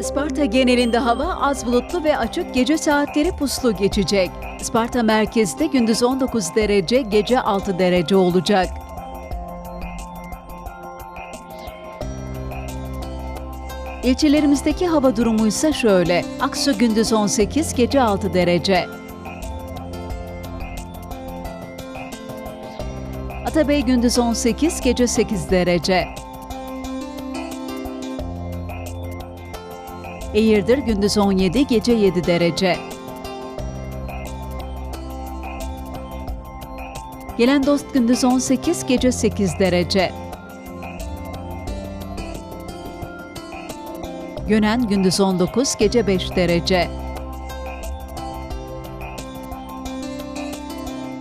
Isparta genelinde hava az bulutlu ve açık gece saatleri puslu geçecek. Isparta merkezde gündüz 19 derece, gece 6 derece olacak. İlçelerimizdeki hava durumu ise şöyle. Aksu gündüz 18, gece 6 derece. Atabey gündüz 18, gece 8 derece. Eğirdir gündüz 17, gece 7 derece. Gelen dost gündüz 18, gece 8 derece. Gönen gündüz 19, gece 5 derece.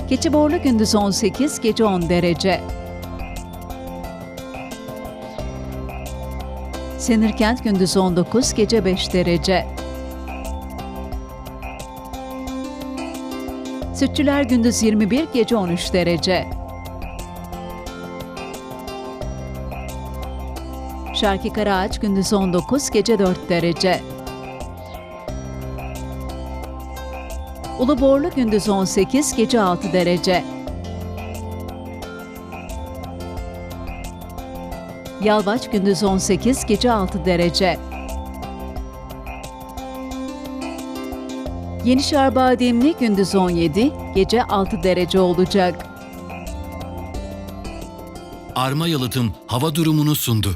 Keçiborlu gündüz 18, gece 10 derece. Senirkent gündüz 19, gece 5 derece. Sütçüler gündüz 21, gece 13 derece. Şarkı Karaağaç gündüz 19, gece 4 derece. Uluborlu gündüz 18, gece 6 derece. Yalvaç gündüz 18, gece 6 derece. Yenişehir Bademli gündüz 17, gece 6 derece olacak. Arma Yalıtım hava durumunu sundu.